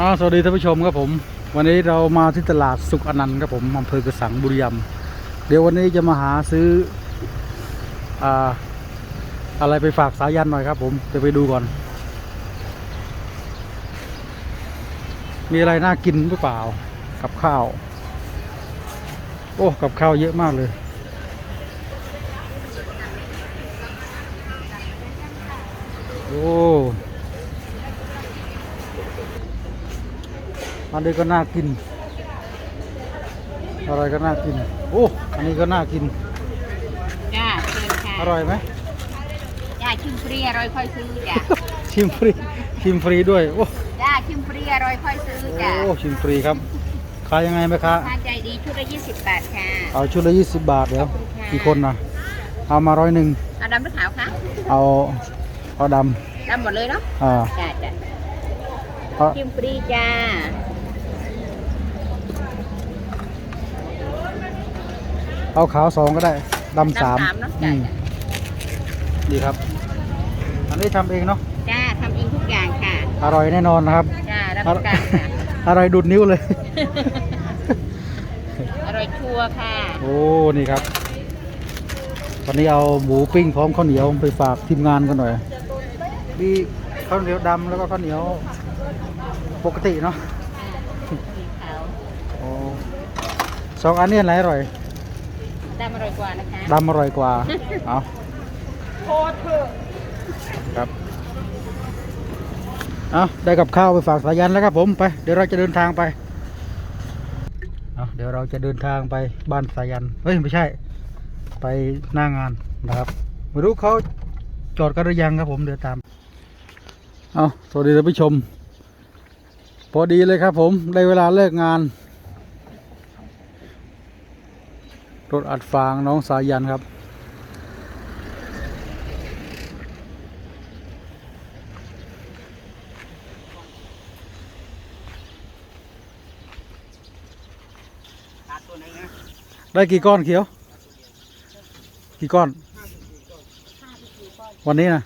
อาสวัสดีท่านผู้ชมครับผม วันนี้เรามาที่ตลาดสุขอนันต์ครับผมอำเภอกระสังบุรีรัมย์เดี๋ยววันนี้จะมาหาซื้ออ่าอะไรไปฝากสายันหน่อยครับผมเดี๋ยวไปดูก่อน มีอะไรน่ากินหรือเปล่า กับข้าว โอ้กับข้าวเยอะมากเลยโอ้ อันนี้ก็น่ากิน อะไรก็น่ากิน โอ้ อันนี้ก็น่ากิน จ้าเชิญค่ะอร่อยไหมจ้าชิมฟรีอร่อยค่อยซื้อจ้าชิมฟรี ชิมฟรีด้วย โอ้ จ้าชิมฟรีอร่อยค่อยซื้อจ้าโอ้ ชิมฟรีครับ ขายยังไงไหมคะถ้าใจดีชุดละ20บาทค่ะ เอาชุดละยี่สิบบาทเดี๋ยวขอบคุณค่ะกี่คนนะเอามาร้อยหนึ่งเอาดำหรือขาวคะ เอา เอาดดำหมดเลยเนาะำอ่า จ้าจ้าเอาชิมฟรีจ้า เอาขาวสองก็ได้ดำสามดำสามเนาะอืจ้ามจ้าดีครับ อันนี้ทำเองเนาะจ้าทำเองทุกอย่างค่ะ อร่อยแน่นอนนะครับ จ้า รับประกันค่ะ อร่อยดุดนิ้วเลย อร่อยชัวร์ค่ะ โอ้ นี่ครับ วันนี้เอาหมูปิ้งพร้อมข้าวเหนียวไปฝากทีมงานกันหน่อย มีข้าวเหนียวดำแล้วก็ข้าวเหนียวปกติเนาะสีขาวโอ้สองอันนี้อันไหนอร่อย ดำอร่อยกว่านะคะดำอร่อยกว่า เอาครับ เอาได้กับข้าวไปฝากสายันแล้วครับผมไป เดี๋ยวเราจะเดินทางไป เอาเดี๋ยวเราจะเดินทางไปบ้านสายัน เฮ้ยไม่ใช่ ไปหน้างานนะครับ ไม่รู้เขาจอดกันหรือยังครับผมเดี๋ยวตาม เอาสวัสดีท่านผู้ชม พอดีเลยครับผม ได้เวลาเลิกงาน รถอัดฟางน้องสายันครับ ได้กี่ก้อนเขียว กี่ก้อน วันนี้นะ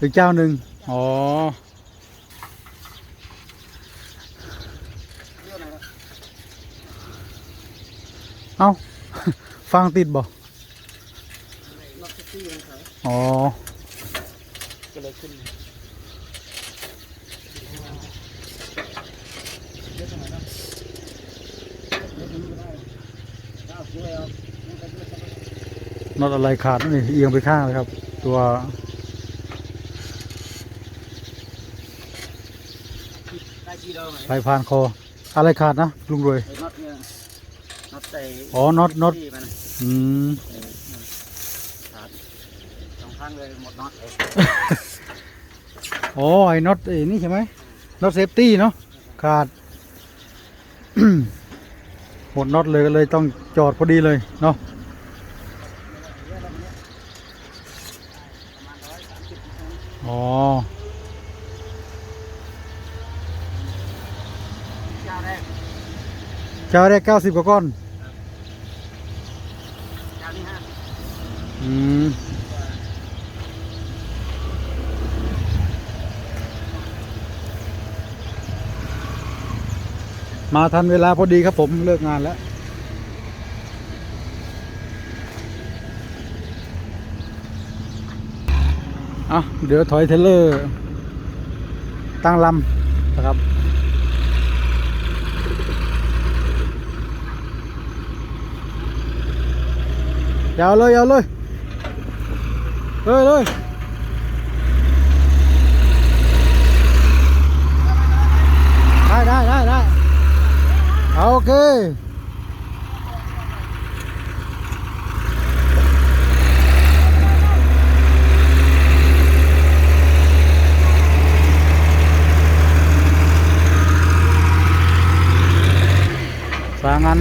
อีกเจ้าหนึ่งอ๋อ เอ้าฟังติดบ่อ๋อน็อตอะไรขาดนี่เอียงไปข้างเลยครับ ตัวได้กี่ดอกไหมสายพานคอ อะไรขาดนะลุงรวย น็อตเนี่ยน็อตใส่อ๋อน็อตน็อตที่มันอืมขาดสองข้างเลยหมดน็อตเลยอ๋อไอ้น็อตไอ้นี่ใช่ไหมน็อตเซฟตี้เนาะขาด หมดน็อตเลยก็เลยต้องจอดพอดีเลยเนาะอ๋อ เจ้าแรกเจ้าแรกเก้าสิบกว่าก้อน เจ้าที่ห้า อืมมาทันเวลาพอดีครับผมเลิกงานแล้วอะเดี๋ยวถอยเทเลอร์ ตั้งลำนะครับ ยาวเลยยาวเลย เลยเลยได้ได้ได้ได้โอเคสางาน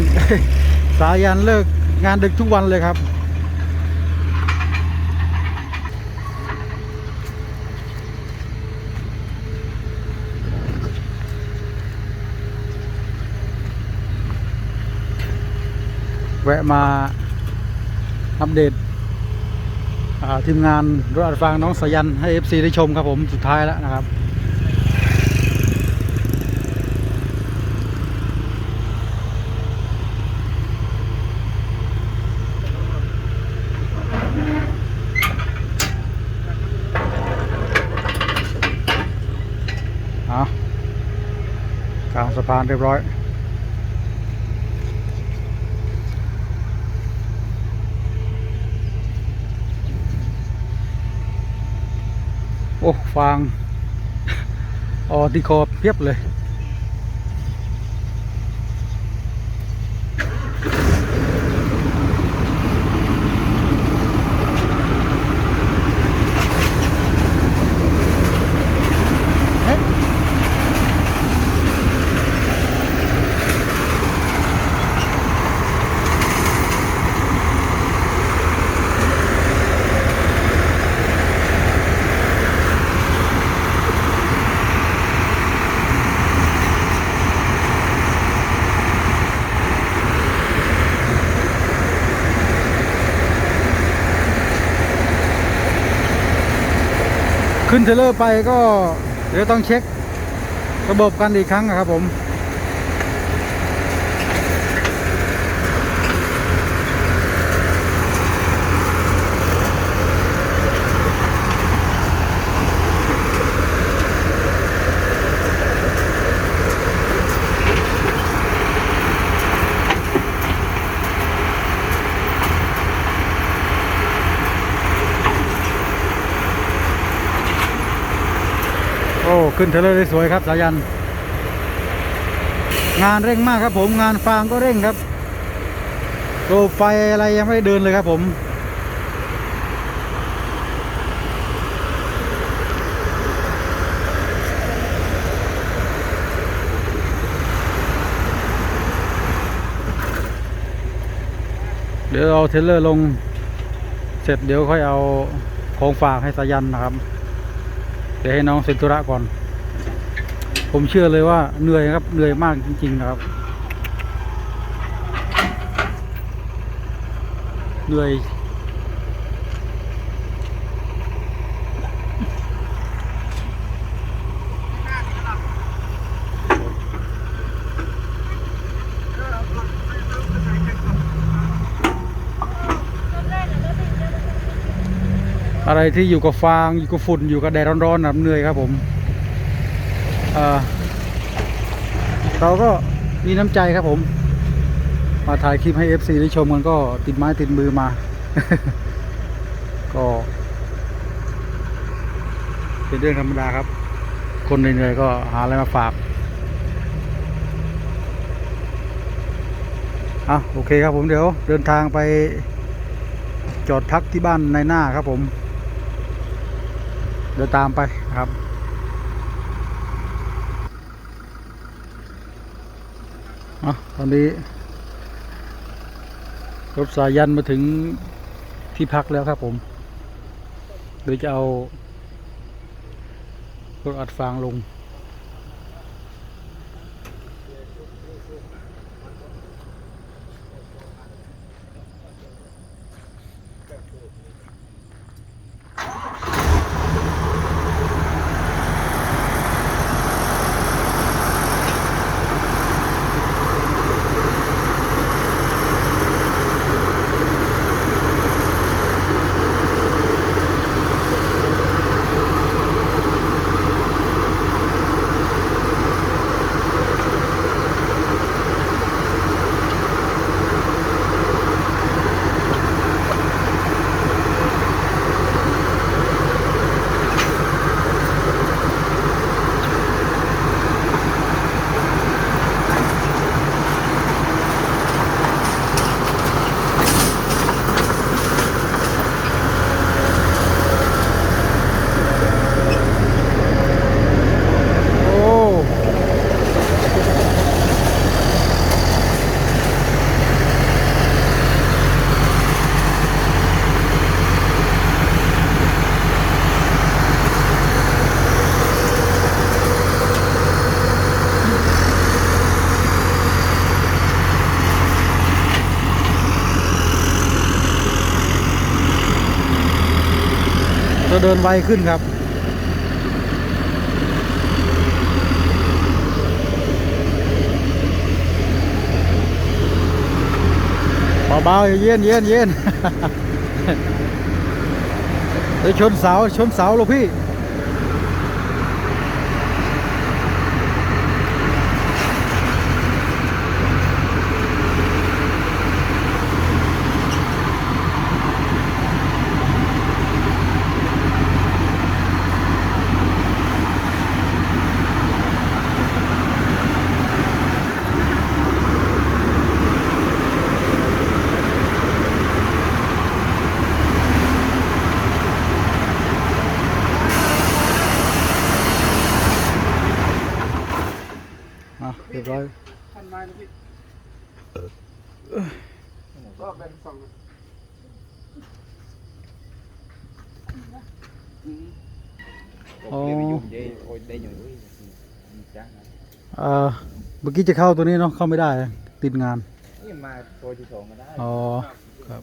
สายันเลิกงานดึกทุกวันเลยครับ แวะมาอัปเดตทีมงานรถอัดฟางน้องสยันให้ FC ได้ชมครับผมสุดท้ายแล้วนะครับกลางสะพานเรียบร้อย ฟางออติคอเพียบเลย ขึ้นเทเลอร์ไปก็เดี๋ยวต้องเช็คระบบกันอีกครั้งนะครับผม ขึ้นเทเลอร์ได้สวยครับสายัน งานเร่งมากครับผมงานฟางก็เร่งครับโตัวไฟอะไรยังไม่ได้เดินเลยครับผมเดี๋ยวเอาเทเลอร์ลง เสร็จเดี๋ยวค่อยเอาของฝากให้สายันนะครับ เดี๋ยวให้น้องเซ็นธุระก่อน ผมเชื่อเลยว่าเหนื่อยครับเหนื่อยมากจริง ๆ นะครับ เหนื่อย อะไรที่อยู่กับฟางอยู่กับฝุ่นอยู่กับแดดร้อนๆนะเหนื่อยครับผม เราก็มีน้ำใจครับผม มาถ่ายคลิปให้ FC ได้ชมกันก็ติดไม้ติดมือมา ก็ เป็นเรื่องธรรมดาครับ คนเหนื่อยๆก็หาอะไรมาฝากอะโอเคครับผมเดี๋ยวเดินทางไปจอดพักที่บ้านในหน้าครับผม เดี๋ยวตามไปครับ อะตอนนี้รถสายันมาถึงที่พักแล้วครับผมเดี๋ยวจะเอารถอัดฟางลง โอ้จะ เดินไวขึ้นครับ เบาๆเย็นเย็นเย็นไปชนเสาชนเสาลูกพี่ บ ร้อยท่านไม้นะพี่ก็แบ่งสองอืมอ๋อโอ้ยได้อยู่จ้าเอ่อเมื่อกี้จะเข้าตัวนี้เนาะเข้าไม่ได้ ติดงานนี่มาตัวที่สองก็ได้อ๋อครับ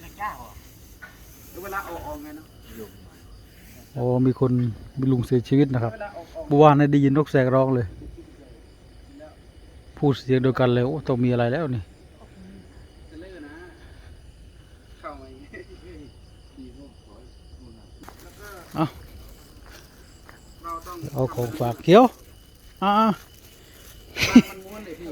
ไม่กล้าหรอเวลาออกออกไงเนาะโอ้มีคนมีลุงเสียชีวิตนะครับเวลาออกออกเมื่อวานเนี่ยได้ยินนกแสกร้องเลย พูดเสียงเดียวกันเลยโอ้ต้องมีอะไรแล้วนี่จะเลิกนะเข้ามาอย่างงี้ขี่พวกขอแล้วก็เอาเราต้องเอาของฝากเขียวอ่ามันม้วนเลยพี่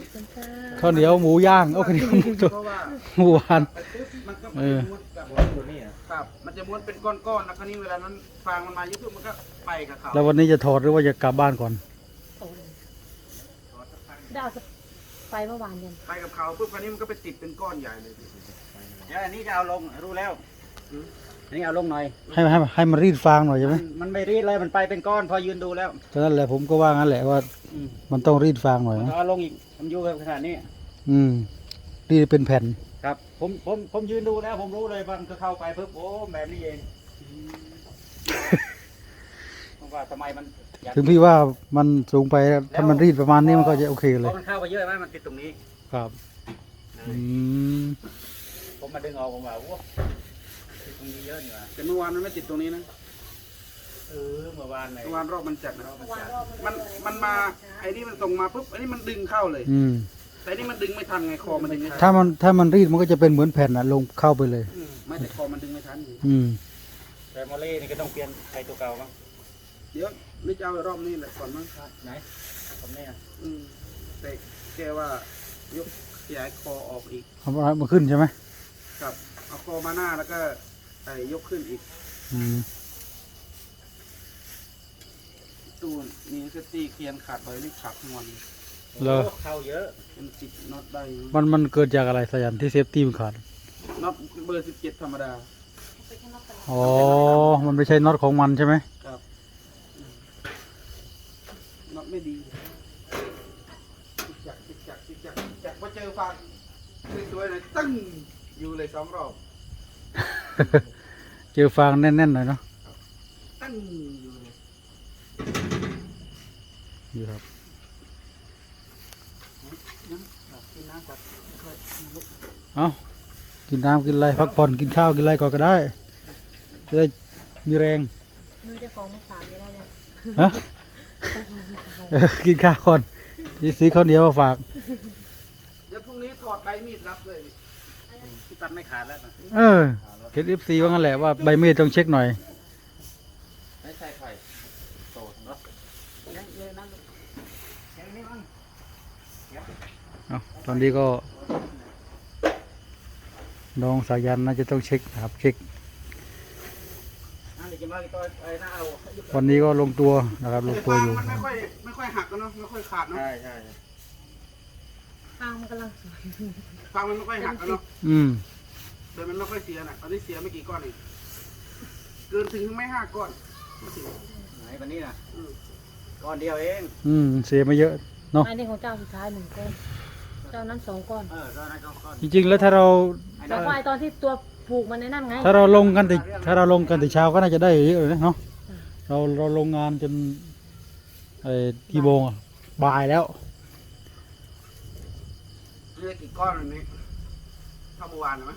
ข้าวเหนียวหมูย่าง เอาข้าวเหนียวหมูตัวเพราะว่าเมื่อวานไปปุ๊บมันก็เออม้วนกับตัวนี้ครับมันจะม้วนเป็นก้อนๆ แล้วคราวนี้เวลานั้นฟางมันมาเยอะปุ๊บมันก็ไปกับเขาแล้ววันนี้จะถอดหรือว่าจะกลับบ้านก่อนได้เอา ไปเมื่อวานเย็นไปกับเขาปุ๊บคราวนี้มันก็ไปติดเป็นก้อนใหญ่เลยเดี๋ยวอันนี้จะเอาลงรู้แล้วอันนี้เอาลงหน่อย ให้ให้ให้มันรีดฟางหน่อยใช่ไหมมันไม่รีดเลยมันไปเป็นก้อนพอยืนดูแล้วฉะนั้นแหละผมก็ว่างั้นแหละว่า อืมมันต้องรีดฟางหน่อยมันนะเอาลงอีกมันอยู่ขนาดนี้ อืมรีดเป็นแผ่น ครับ ผมผมผมยืนดูแล้ว ผมรู้เลยว่ามันก็เข้าไปปุ๊บโอ้แบบนี้เองผม ว่าทำไมมันอยากถึงพี่ว่ามันสูงไปถ้ามันรีดประมาณนี้มันก็จะโอเคเพเลยราะมันเข้าไปเยอะไหมมันติดตรงนี้ครับอืมผมมาดึงออกผมว่าโอ้ติดตรงนี้เยอะนี่ว่ะแต่เมื่อวานมันไม่ติดตรงนี้นะเออเมื่อวานไหนเมื่อวานรอบมันจัดนะมันมันมาไอ้นี่มันส่งมาปุ๊บไอ้นี่มันดึงเข้าเลย อืมแต่ไอ้นี่มันดึงไม่ทันไงคอมันดึงไม่ทันถ้ามันถ้ามันรีดมันก็จะเป็นเหมือนแผ่นอะลงเข้าไปเลย อืมไม่แต่คอมันดึงไม่ทันอืมแต่มอลเล่นี่ก็ต้องเปลี่ยนใส่ตัวเก่ามั้งเดี๋ยวนี่จะเอารอบนี้แหละก่อนมั้งครับไหนผมเนี่ยอืมแต่แกว่ายกขยายคอออกอีกเอามาขึ้นใช่ไหมครับเอาคอมาหน้าแล้วก็ไอ้ยกขึ้นอีกอืมตูนมีสตีเคียนขาดไปนี่ขาดทั้งวันเลอเข้าเยอะเป็นติดน็อตได้อยู่มันมันเกิดจากอะไรสายันที่เซฟตี้มันขาด น็อตเบอร์สิบเจ็ดธรรมดา อ๋อ มันไม่ใช่น็อตของมันใช่ไหม ครับอืมน็อต ไม่ดีจักจิกจักจิกจักจิกจักพอเจอฟางสวยๆเลยตึ้งอยู่เลยสองรอบเจอฟางแน่นๆหน่อยเนาะตึ้งอยู่เลยนี่ครับน้ำกินน้ำก่อนค่อยๆลุกเอากินน้ำกินอะไรพักผ่อนกินข้าวกินอะไรก่อนก็ได้จะได้มีแรงมือจะฟ้องมาสามไม่ได้เลยฮะเออ กินข้าวก่อนนี่ซื้อข้าวเหนียวมาฝาก เดี๋ยวพรุ่งนี้ถอดใบมีดรับเลยที่ตัดไม่ขาดแล้วนะเออเห็นเอฟซีว่างั้นแหละว่าใบเมฆต้องเช็คหน่อย ไม่ใช่ไข่โตเนาะยังเลยนั่นยังนี่มั้งเอาตอนนี้ก็ น้องสายันน่าจะต้องเช็คนะครับเช็ค อันนี้จะมาอีกตั วไอ้หน้าเอาวันนี้ก็ลงตัวนะครับลงตัวฟางอยู่มันไม่ค่อยไม่ค่อยหักกันเนาะไม่ค่อยขาดเนาะใช่ใช่ทางมันกำลังสวยฟางมันไม่ค่อยหักกันเนาะอืมแต่มันไม่ค่อยเสียน่ะตอนนี้เสียไม่กี่ก้อนเองเกินถึงไม่ห้าก้อนไม่ถึงไหนวันนี้นะอืมก้อนเดียวเอง อืมเสียไม่เยอะเนาะอันนี้ของเจ้าสุดท้ายหนึ่งก้อนเจ้านั้นสองก้อนเออก้อนนั้นก็ก้อนจริงๆแล้วถ้าเราแล้วก็ไอตอนที่ตัว ผูกมันในนั่นไงถ้าเราลงกันแต่ถ้าเราลงกันแต่เช้าก็น่าจะได้เยอะเลยนะเนาะเราเราลงงานจนไอ้กี่โมงอะบ่ายแล้วเหลือกี่ก้อนวันนี้เท่าเมื่อวานไหม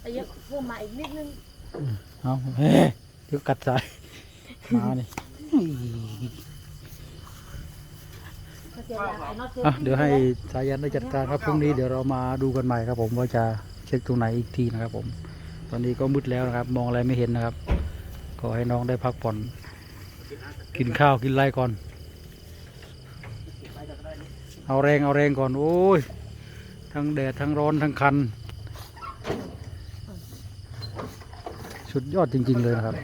แต่เยอะเพิ่มมาอีกนิดนึงเอาเฮ้ยเดี๋ยวกัดสายมานี่ก็เสียดายไอ้น็อตเซฟอะเดี๋ยวให้สายันได้จัดการครับพรุ่งนี้เดี๋ยวเรามาดูกันใหม่ครับผมว่าจะเช็คตรงไหนอีกทีนะครับ ผม ตอนนี้ก็มืดแล้วนะครับ มองอะไรไม่เห็นนะครับก็ให้น้องได้พักผ่อน กินข้าวกินไรก่อน เอาแรงเอาแรงก่อน โอ้ย ทั้งแดดทั้งร้อนทั้งคัน สุดยอดจริง ๆ เลยนะครับ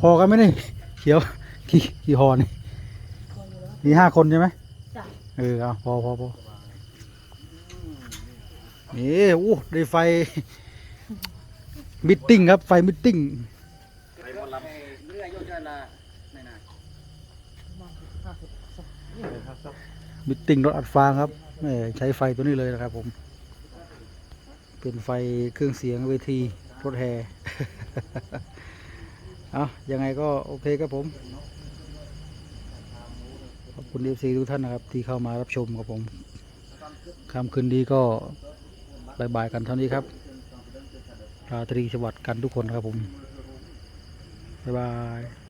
พอกันไหมนี่เขียวกี่กี่หอนี่มีห้าคนใช่ไหมจ้ะเออเอาพอพอพอ นี่โอ้ได้ไฟมิทติ้งครับ ไฟมิทติ้งมิตติ้งรถอัดฟางครับใช้ไฟตัวนี้เลยนะครับผม เป็นไฟเครื่องเสียงเวทีรถแห่เอายังไงก็โอเคครับผม ขอบคุณเอฟซีทุกท่านนะครับ ที่เข้ามารับชมครับผมคำคืนดีก็ บายกันเท่านี้ครับราตรีสวัสดิ์กันทุกคนครับผมบ๊ายบาย